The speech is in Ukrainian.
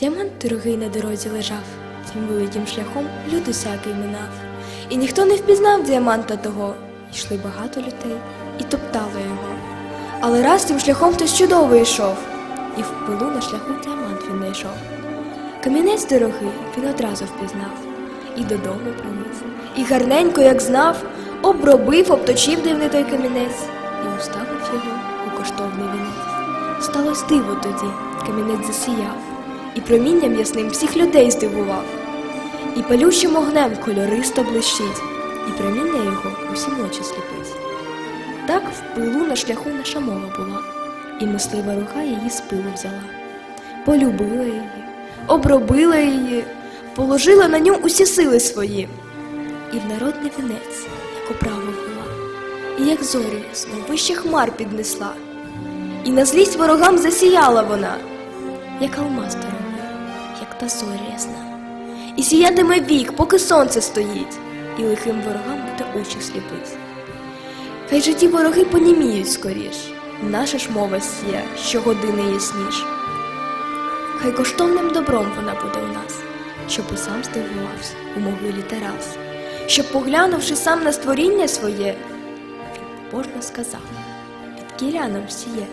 Діамант дорогий на дорозі лежав, тим великим шляхом люд усякий минав. І ніхто не впізнав діаманта того. Йшли багато людей і топтали його. Але раз тим шляхом хтось чудовий йшов, і в пилу на шляху діамант він знайшов. Камінець дорогий він одразу впізнав, і додому приніс, і гарненько, як знав, обробив, обточив дивний той камінець і уставив його у коштовний вінець. Сталось диво тоді, камінець засіяв, і промінням ясним всіх людей здивував, і палючим огнем кольористо блищить, і проміння його усі ночі сліпить. Так в пилу на шляху наша мова була, і мислива рука її з пилу взяла. Полюбила її, обробила її, положила на ню усі сили свої, і в народний вінець, як оправу ввела, і як зорю ясно вище хмар піднесла, і на злість ворогам засіяла вона, як алмаз дорогий, як та ясна. І сіятиме вік, поки сонце стоїть, і лихим ворогам буде очі сліпить. Хай же ті вороги поніміють скоріш, наша ж мова сія, щогодини ясніш. Хай коштовним добром вона буде у нас, щоб і сам здивувався у могилі Тарас, щоб, поглянувши сам на створіння своє, він побожно сказав, від кірянам сіє.